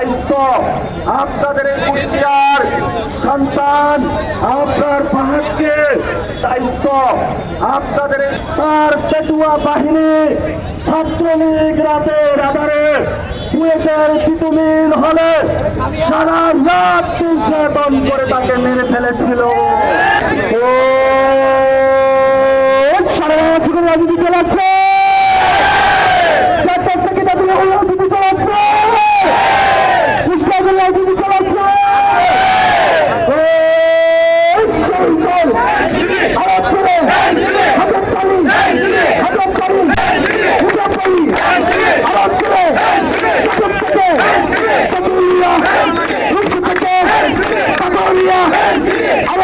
দায়িত্ব আপনাদের কুষ্টিয়ার সন্তান আপনার পাহাড়কে দায়িত্ব আপনাদের তার পেটুয়া বাহিনী ছাত্রলীগ রাতের আধারে বুয়েটের তিতুমিল হলে সারা রাত নির্যাতন করে তাকে মেরে ফেলেছিল। সারা রাত রাজনীতি চালাচ্ছে চারটার থেকে তাদের রাজনীতি চালাচ্ছে কুষ্টিয়াদের রাজনীতি চালাচ্ছে ও, সেই দল আরব করে হাজার তালি হাজার তালি হাজার তালি আরব করে কাজব থেকে কাতুরিয়া রুশু থেকে কাতুরিয়া আরব করে নবদিকে চরটিকে চরাতেছে সংস্কারে সংসদে সংস্কারে সংসদে আরব করে তোর হলো না আরব করে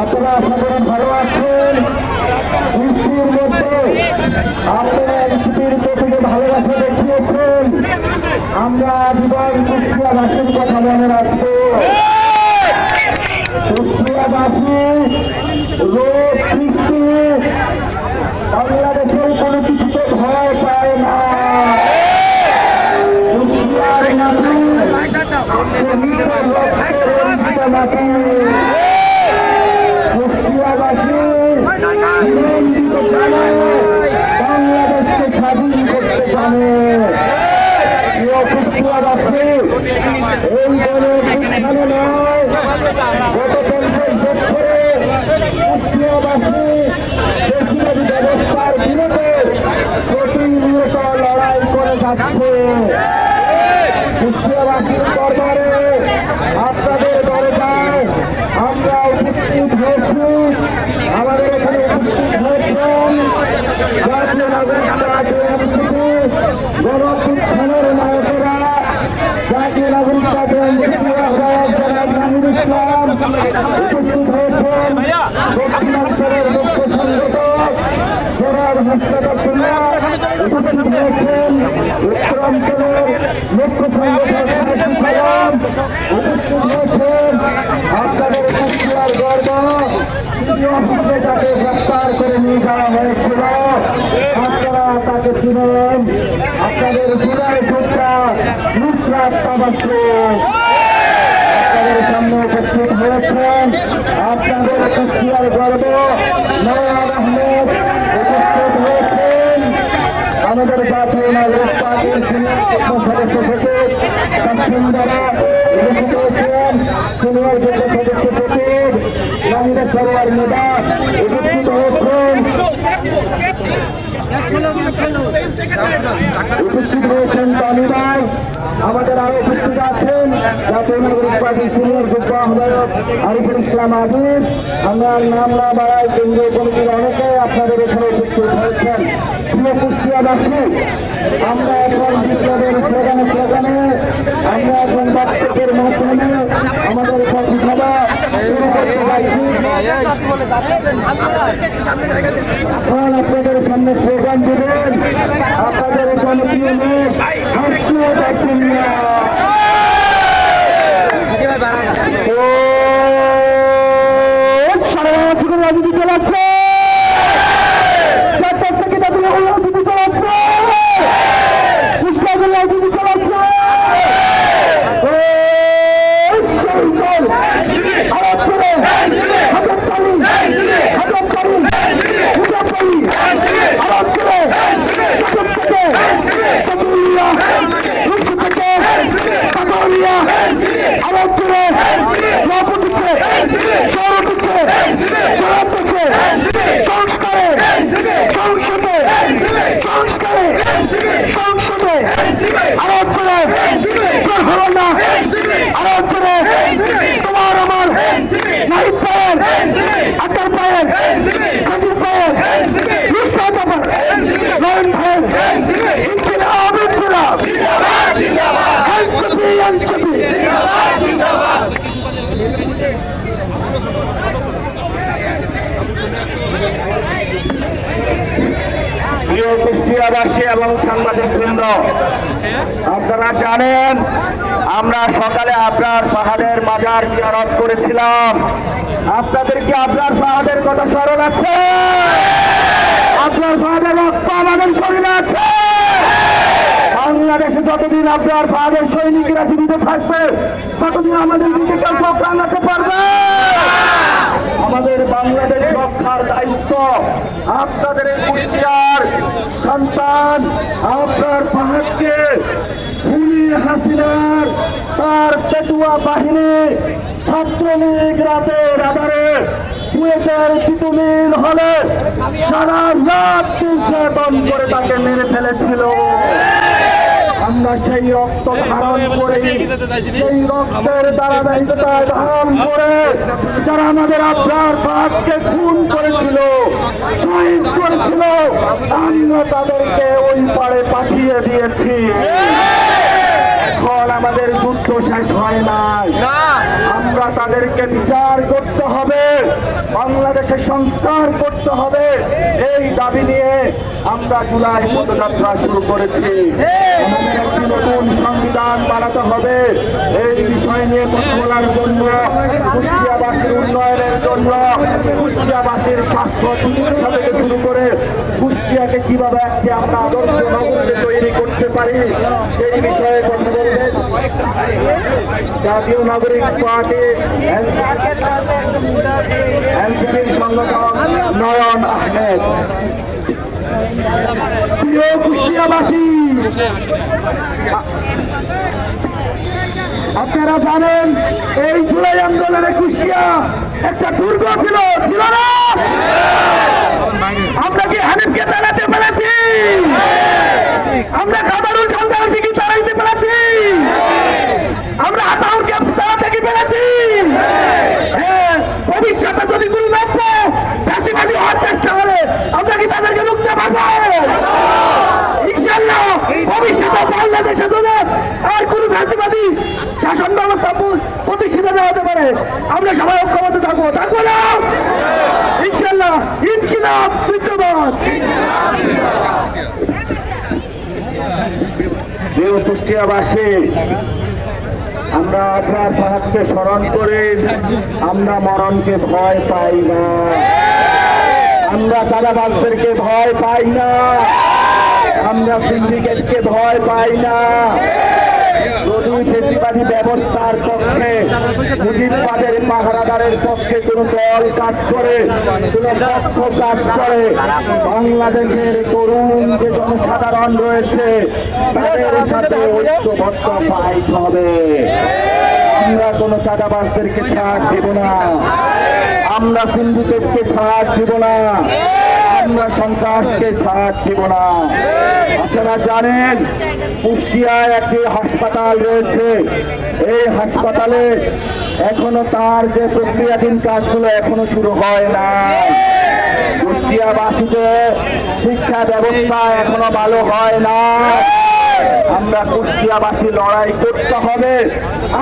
আপনারা আশা ভালো আছেন? বৃষ্টির মধ্যে আপনারা এনসিপির প্রতি ভালোবাসা দেখিয়েছেন। আমরা জীবন কুষ্টিয়াবাসীর কথা মনে রাখব। কুষ্টিয়াবাসী রোগ বৃষ্টি বাংলাদেশের কোনো কিছুতে ভয় পায় না। কুষ্টিয়ার মাটি শহীদের রক্তে রঞ্জিত মাটি কুষ্টিয়াবাসী নিবন্ধিত জানে বাংলাদেশকে স্বাধীন করতে জানে প্রিয় কুষ্টিয়াবাসী এই দলের উত্থানে নয় গত পঞ্চাশ বছরে কুষ্টিয়াবাসী বেশিবাদী ব্যবস্থার বিরুদ্ধে প্রতিনিয়ত লড়াই করে যাচ্ছে কুষ্টিয়াবাসীর দরবারে আপনাদের দরজায় আমরা উপস্থিত হয়েছি আমাদের এখানে উপস্থিত হয়েছেন জাতীয় নাগরিক পার্টি এনসিপি গণপুত্থানের নায়কেরা জাতীয় নাগরিক পার্টি এনসিপি আহ্বায়ক জনাব নাহিদ ইসলাম উপস্থিত হয়েছেন দক্ষিণাঞ্চলের মুখ্য সংগঠক জনাব হাসপাতাল উপস্থিত হয়েছেন উত্তরাঞ্চলের মুখ্য সংগঠক সাইফুল কালাম উপস্থিত হয়েছেন আপনাদের কুষ্টিয়ার গর্ব তিনি অফিসে তাকে গ্রেফতার করে নিয়ে যাওয়া হয়েছিল আপনারা তাকে চিনেন আপনাদের নুসরাত তাবাসু আপনাদের সামনে উপস্থিত হয়েছেন আপনাদের কুষ্টিয়ার গর্ব উপস্থিত হয়েছেন আমাদের জাতীয় নাগরিক পার্টির সিনিয়র সদস্য দ্বারা উপস্থিত হয়েছেন ভাই আমাদের আরও উপস্থিত আছেন জাতীয় নাগরিক পার্টির সিনিয়র যুগ্ম আহ্বায়ক আরিফুল ইসলাম আজিজ আমরা নাম না বাড়াই কেন্দ্রীয় কমিটির অনেকে আপনাদের এখানে উপস্থিত হয়েছেন। প্রিয় কুষ্টিয়াবাসী, আমরা এখন বিপ্লবের স্লোগানে স্লোগানে, আমরা এখন বাচ্চাদের মাধ্যমে আমাদের সভা শুরু করতে যাচ্ছি এখন আপনাদের সামনে প্রোগ্রাম দেবেন আপনাদের জনপ্রিয় লোক হাসিও দেখুন না ও সারা কুষ্টিয়াবাসী এবং সাংবাদিক বৃন্দ, আপনারা জানেন, আমরা সকালে আপনার পাহাড়ের মাজার জিয়ারত করেছিলাম। আপনাদের কি আপনার পাহাড়ের কথা স্মরণ আছে? আপনার পাহাড়ের রক্ত আমাদের শরীরে আছে? বাংলাদেশে যতদিন আপনার পাহাড়ের সৈনিকরা জীবিত থাকবে, ততদিন আমাদের দিকে কেউ চোখ রাঙাতে পারবে? আমাদের বাংলাদেশ রক্ষার দায়িত্ব। আপনাদের কুষ্টিয়ার সন্তান, আপনার পাহাড়কে খুনি হাসিনার তার পেটুয়া বাহিনী ছাত্রলীগ রাতে রাদারে কুয়েতের হলে সারা রাত করে তাকে মেরে ফেলেছিল। আমরা সেই রক্ত ধারণ করে। সেই রক্তের ধারাবাহিকতা ধারণ করে যারা আমাদের আপনার বাপকে খুন করেছিল শহীদ করেছিল আমরা তাদেরকে ওই পারে পাঠিয়ে দিয়েছি। এখন আমাদের যুদ্ধ শেষ হয় নাই। আমরা তাদেরকে বিচার করতে হবে বাংলাদেশে সংস্কার করতে হবে। এই দাবি নিয়ে আমরা জুলাই পদযাত্রা শুরু করেছি। আমাদের একটি নতুন সংবিধান বানাতে হবে। এই বিষয় নিয়ে কথা বলার জন্য, কুষ্টিয়াবাসীর উন্নয়নের জন্য কুষ্টিয়াবাসীর স্বাস্থ্য চিকিৎসা থেকে শুরু করে কুষ্টিয়াকে কীভাবে একটি আমরা আদর্শ নগরীতে তৈরি করতে পারি, সেই বিষয়ে কথা বলবেন। জাতীয় নাগরিক পার্টি, এনসিপির সংগঠক নয়ন আহমেদ। প্রিয় কুষ্টিয়াবাসী, আপনারা জানেন, এই জুলাই আন্দোলনে কুষ্টিয়া একটা দুর্গ ছিল ছিল না? আমরা কি হানিফকে তাড়াতে পেরেছি আমরা কাদারুল সন্ত্রাসী কি তাড়াইতে পেরেছি আমরা আতাউরকে তাড়াতে কি পেরেছি হ্যাঁ, ভবিষ্যতে যদি কোনো লক্ষ্য ফ্যাসিবাদী হওয়ার চেষ্টা করে আমরা কি তাদেরকে রুখতে পারব ইনশাল্লাহ ভবিষ্যতে বাংলাদেশে যদি আর কোন শাসন ব্যবস্থা প্রতিষ্ঠিত না হতে পারে। আমরা সবাই ঐক্যবদ্ধ থাকব। থাকব না? ইনশাল্লাহ আমরা আপনার পাহাড়কে স্মরণ করে আমরা মরণকে ভয় পাই না। আমরা চাঁদাবাজদেরকে ভয় পাই না। আমরা সিন্ডিকেটকে ভয় পাই না। যদি ফেসিবাদী ব্যবস্থার পক্ষে মুজিববাদের পাহারাদারের পক্ষে কোন দল কাজ করে, কোন পক্ষ কাজ করে, বাংলাদেশের তরুণ যে জনসাধারণ রয়েছে, তাদের সাথে ঐক্যবদ্ধ ফাইট হবে। আমরা কোন চাঁদাবাজদেরকে ছাড় দেব না। আমরা সিন্ডিকেটকে ছাড় দেব না। আমরা সন্ত্রাসকে ছাড় দেব না। আপনারা জানেন, কুষ্টিয়ায় একটি হাসপাতাল রয়েছে। এই হাসপাতালে এখনও তার যে প্রক্রিয়াধীন কাজগুলো এখনও শুরু হয় না। কুষ্টিয়াবাসীদের শিক্ষা ব্যবস্থা এখনও ভালো হয় না। আমরা কুষ্টিয়াবাসী লড়াই করতে হবে।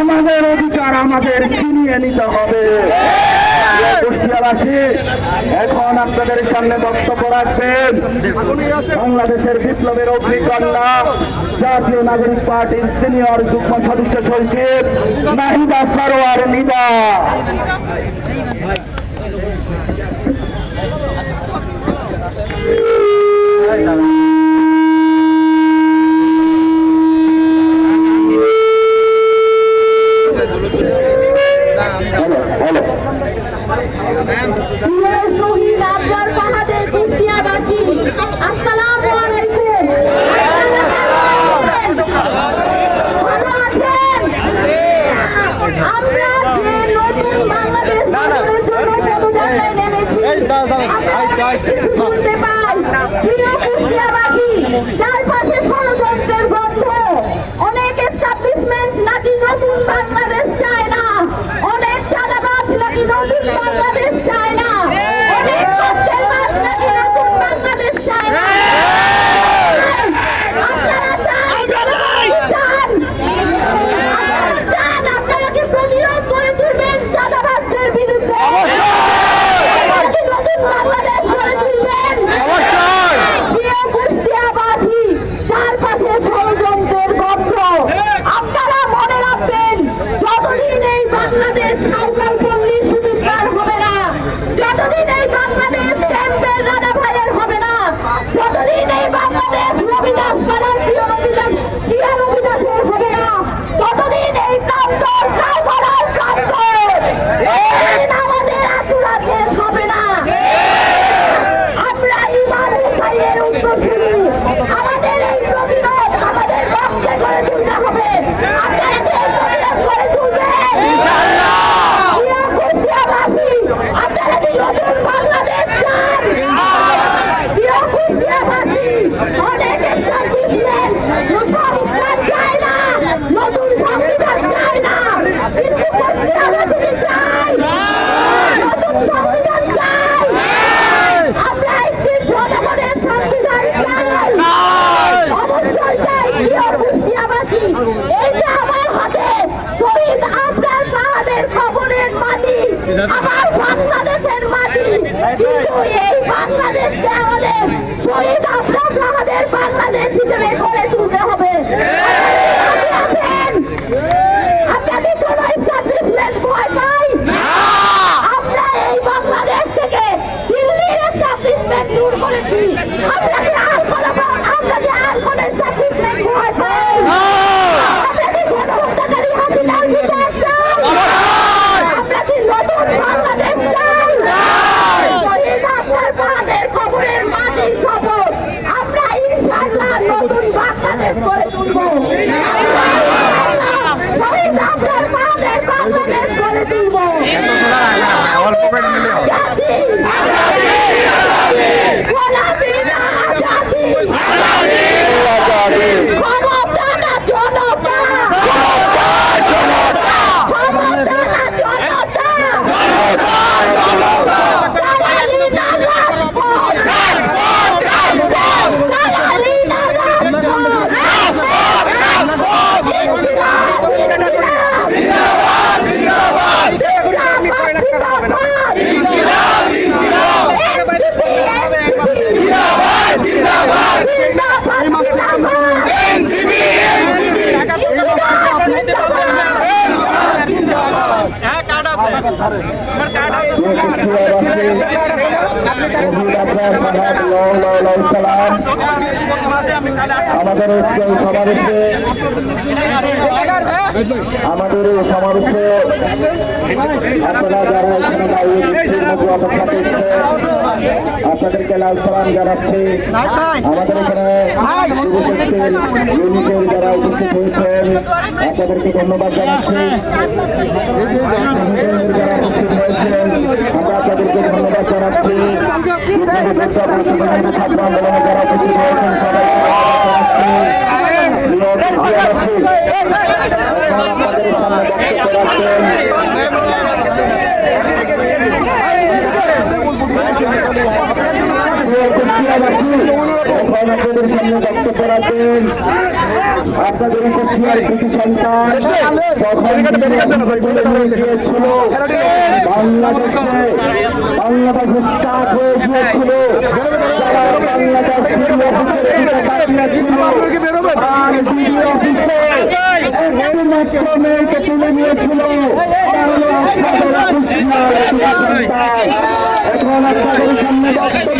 আমাদের অধিকার আমাদের ছিনিয়ে নিতে হবে। কুষ্টিয়াবাসী এখন আপনাদের সামনে বক্তব্য রাখবেন। বাংলাদেশের বিপ্লবের অগ্নিকন্যা, জাতীয় নাগরিক পার্টির সিনিয়র যুগ্ম সদস্য সচিব নাহিদা সরোয়ার নিবা হ্যালো শহীদ আবরার দূর করেছি আমরা কি আর কোনো আমরা কি আর কোনো এস্টাবলিশমেন্ট ভয় পাই আমরা কি গণহত্যাকারী হাসিনার বিচার চাই আমরা কি নতুন বাংলাদেশ চাই শহীদ আফসার বাহাদের কবরের মাটির শপথ আমরা ইনশাআল্লাহ নতুন বাংলাদেশ করে তুলব ইনশাআল্লাহ শহীদ আফসার বাহাদের বাংলাদেশ করে তুলব অল্প করে নিলে হবে। জাতি গোলাপি না জাতি ক্ষমতা না জনতা ক্ষমতা না জনতা দালালি না রাজপথ দালালি না রাজপথ ইনকিলাব, ইনকিলাব। জিন্দাবাদ, জিন্দাবাদ। NCP, NCP। জিন্দাবাদ, জিন্দাবাদ। জিন্দাবাদ। হ্যাঁ কার্ড আছে আমার কার্ড আছে সালাম আমি কার্ড আমাদের এই সমাবেশে আমাদের এই সমাবেশে আপনারা যারা এখানে দাঁড়িয়ে অপেক্ষা করছেন আপনাদেরকে লাল সালাম জানাচ্ছি আমাদের এখানে ইউনিটের যারা উপস্থিত হয়েছেন। আপনাদেরকে ধন্যবাদ জানাচ্ছি। যারা উপস্থিত হয়েছেন আমরা আপনাদেরকে ধন্যবাদ জানাচ্ছি যোদ্ধা পশ্চিমবঙ্গ ছাত্র আন্দোলনে যারা উপস্থিত হয়েছেন সবাইকে ধন্যবাদ জানাচ্ছি। প্রিয় দেশবাসী, এখন আপনাদের সামনে বক্তব্য রাখবেন আপনাদের কুষ্টিয়ার কৃতি সন্তান গিয়েছিল বাংলাদেশে বাংলাদেশে স্টার্ট হয়ে গিয়েছিল যারা বাংলাদেশ বিডিও অফিসের দিকে তাকিয়েছিল আর বিডিও অফিসে একটি মাত্র মেয়েকে তুলে নিয়েছিল তার আপনাদের কুষ্টিয়ার কৃতি সন্তান এখন আপনাদের সামনে বক্তব্য